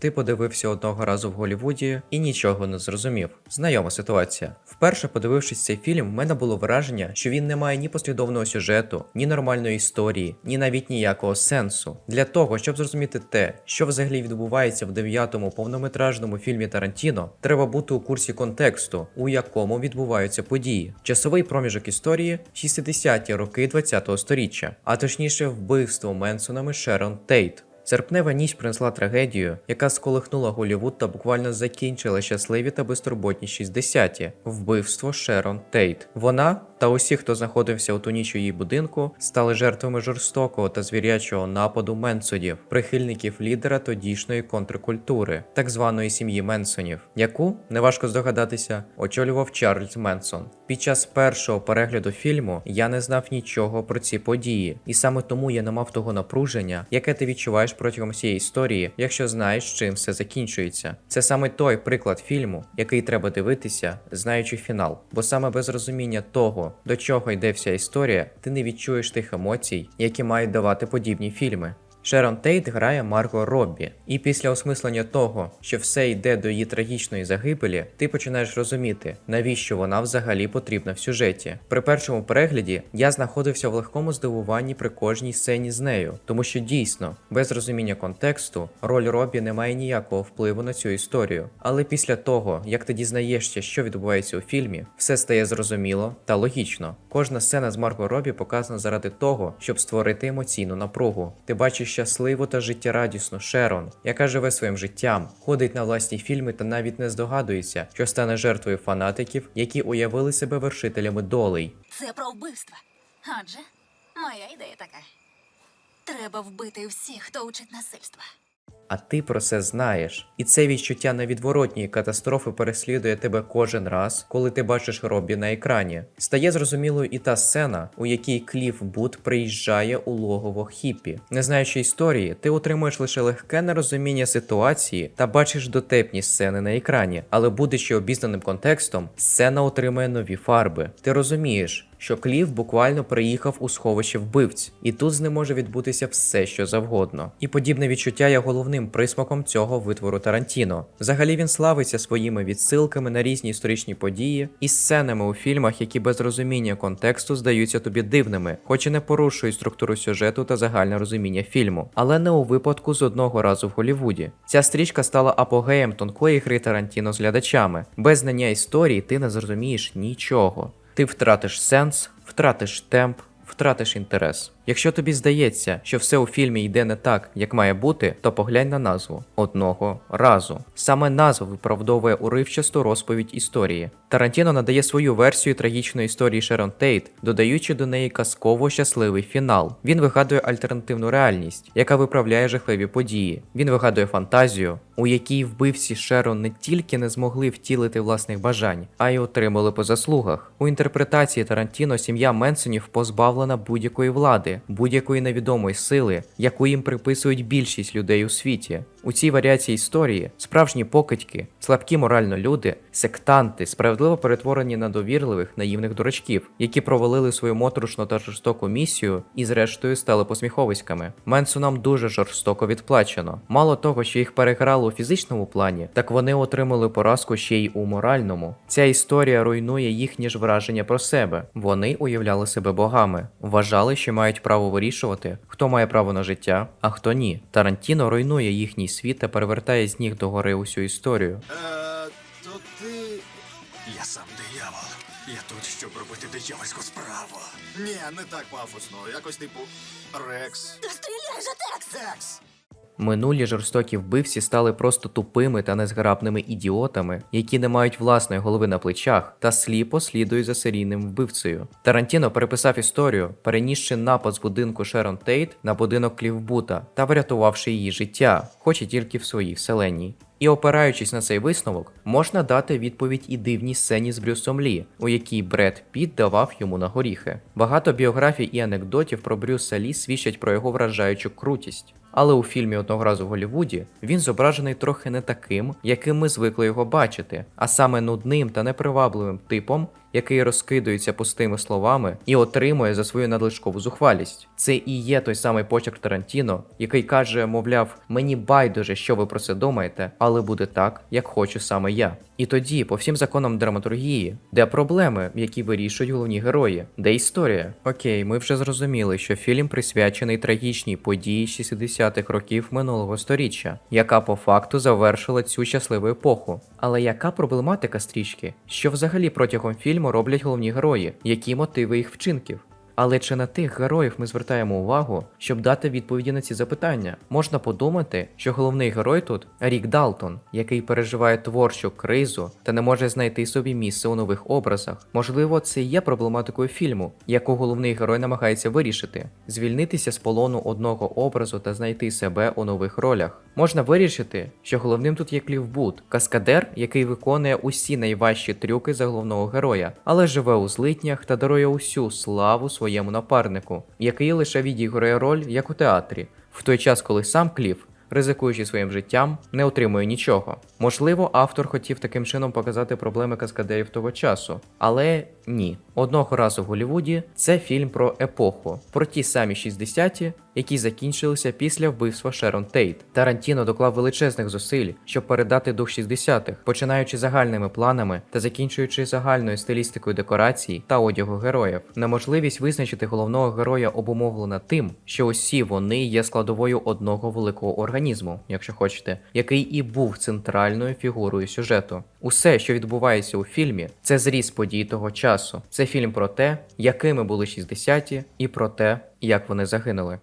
Ти подивився одного разу в Голлівуді і нічого не зрозумів. Знайома ситуація. Вперше подивившись цей фільм, в мене було враження, що він не має ні послідовного сюжету, ні нормальної історії, ні навіть ніякого сенсу. Для того, щоб зрозуміти те, що взагалі відбувається в дев'ятому повнометражному фільмі Тарантіно, треба бути у курсі контексту, у якому відбуваються події. Часовий проміжок історії 60-ті роки 20-го сторіччя, а точніше вбивство Менсонами Шерон Тейт. Серпнева ніч принесла трагедію, яка сколихнула Голівуд та буквально закінчила щасливі та безтурботні 60-ті – вбивство Шерон Тейт. Вона та усі, хто знаходився у ту ніч у її будинку, стали жертвами жорстокого та звірячого нападу Менсонів, прихильників лідера тодішньої контркультури, так званої сім'ї Менсонів, яку, неважко здогадатися, очолював Чарльз Менсон. Під час першого перегляду фільму я не знав нічого про ці події, і саме тому я не мав того напруження, яке ти відчуваєш протягом всієї історії, якщо знаєш, чим все закінчується. Це саме той приклад фільму, який треба дивитися, знаючи фінал. Бо саме без розуміння того, до чого йде вся історія, ти не відчуєш тих емоцій, які мають давати подібні фільми. Шерон Тейт грає Марго Роббі, і після осмислення того, що все йде до її трагічної загибелі, ти починаєш розуміти, навіщо вона взагалі потрібна в сюжеті. При першому перегляді я знаходився в легкому здивуванні при кожній сцені з нею, тому що дійсно, без розуміння контексту, роль Роббі не має ніякого впливу на цю історію. Але після того, як ти дізнаєшся, що відбувається у фільмі, все стає зрозуміло та логічно. Кожна сцена з Марго Роббі показана заради того, щоб створити емоційну напругу. Ти бачиш щасливу та життєрадісно Шерон, яка живе своїм життям, ходить на власні фільми та навіть не здогадується, що стане жертвою фанатиків, які уявили себе вершителями долей. Це про вбивства. Отже, моя ідея така. Треба вбити всіх, хто учить насильства. А ти про це знаєш. І це відчуття невідворотньої катастрофи переслідує тебе кожен раз, коли ти бачиш Робі на екрані. Стає зрозумілою і та сцена, у якій Кліф Бут приїжджає у логово Хіппі. Не знаючи історії, ти отримуєш лише легке нерозуміння ситуації та бачиш дотепні сцени на екрані. Але будучи обізнаним контекстом, сцена отримує нові фарби. Ти розумієш. Що Кліф буквально приїхав у сховище вбивць, і тут з ним може відбутися все, що завгодно. І подібне відчуття є головним присмаком цього витвору Тарантіно. Взагалі він славиться своїми відсилками на різні історичні події і сценами у фільмах, які без розуміння контексту здаються тобі дивними, хоч і не порушують структуру сюжету та загальне розуміння фільму. Але не у випадку з одного разу в Голлівуді. Ця стрічка стала апогеєм тонкої гри Тарантіно з глядачами. Без знання історії ти не зрозумієш нічого. Ти втратиш сенс, втратиш темп, втратиш інтерес. Якщо тобі здається, що все у фільмі йде не так, як має бути, то поглянь на назву одного разу. Саме назва виправдовує уривчасту розповідь історії. Тарантіно надає свою версію трагічної історії Шерон Тейт, додаючи до неї казково щасливий фінал. Він вигадує альтернативну реальність, яка виправляє жахливі події. Він вигадує фантазію, у якій вбивці Шерон не тільки не змогли втілити власних бажань, а й отримали по заслугах. У інтерпретації Тарантіно сім'я Менсонів позбавлена будь-якої влади, будь-якої невідомої сили, яку їм приписують більшість людей у світі. У цій варіації історії справжні покидьки, слабкі морально люди, сектанти, справедливо перетворені на довірливих наївних дурачків, які провалили свою моторошну та жорстоку місію і, зрештою, стали посміховиськами. Менсонам дуже жорстоко відплачено. Мало того, що їх переграли у фізичному плані, так вони отримали поразку ще й у моральному. Ця історія руйнує їхні ж враження про себе. Вони уявляли себе богами, вважали, що мають право вирішувати, хто має право на життя, а хто ні. Тарантіно руйнує їхній світ та перевертає з ніг до гори усю історію. Е, то ти. Я сам диявол. Я тут, щоб робити диявольську справу. Ні, не так пафосно. Якось типу. Рекс. Та стріляй же Текс! Секс. Минулі жорстокі вбивці стали просто тупими та незграбними ідіотами, які не мають власної голови на плечах та сліпо слідують за серійним вбивцею. Тарантіно переписав історію, перенісши напад з будинку Шерон Тейт на будинок Клівбута та врятувавши її життя, хоч і тільки в своїй вселенній. І опираючись на цей висновок, можна дати відповідь і дивній сцені з Брюсом Лі, у якій Бред Піт давав йому на горіхи. Багато біографій і анекдотів про Брюса Лі свідчать про його вражаючу крутість. Але у фільмі одного разу в Голлівуді він зображений трохи не таким, яким ми звикли його бачити, а саме нудним та непривабливим типом, який розкидується пустими словами і отримує за свою надлишкову зухвалість. Це і є той самий почерк Тарантіно, який каже, мовляв, мені байдуже, що ви про це думаєте, але буде так, як хочу саме я. І тоді, по всім законам драматургії, де проблеми, які вирішують головні герої, де історія. Окей, ми вже зрозуміли, що фільм присвячений трагічній події 60-х років минулого сторіччя, яка по факту завершила цю щасливу епоху. Але яка проблематика стрічки? Що взагалі протягом фільму роблять головні герої? Які мотиви їх вчинків? Але чи на тих героїв ми звертаємо увагу, щоб дати відповіді на ці запитання? Можна подумати, що головний герой тут Рік Далтон, який переживає творчу кризу та не може знайти собі місце у нових образах. Можливо, це є проблематикою фільму, яку головний герой намагається вирішити: звільнитися з полону одного образу та знайти себе у нових ролях. Можна вирішити, що головним тут є Кліф Бут, каскадер, який виконує усі найважчі трюки за головного героя, але живе у злитнях та дарує усю славу своєму напарнику, який лише відіграє роль як у театрі, в той час, коли сам Кліф. Ризикуючи своїм життям, не отримує нічого. Можливо, автор хотів таким чином показати проблеми каскадерів того часу, але ні. Одного разу в Голлівуді це фільм про епоху, про ті самі 60-ті, які закінчилися після вбивства Шерон Тейт. Тарантіно доклав величезних зусиль, щоб передати дух 60-х, починаючи загальними планами та закінчуючи загальною стилістикою декорацій та одягу героїв. Неможливість визначити головного героя обумовлена тим, що усі вони є складовою одного великого організму, якщо хочете, який і був центральною фігурою сюжету. Усе, що відбувається у фільмі, це зріз подій того часу. Це фільм про те, якими були 60-ті, і про те, як вони загинули.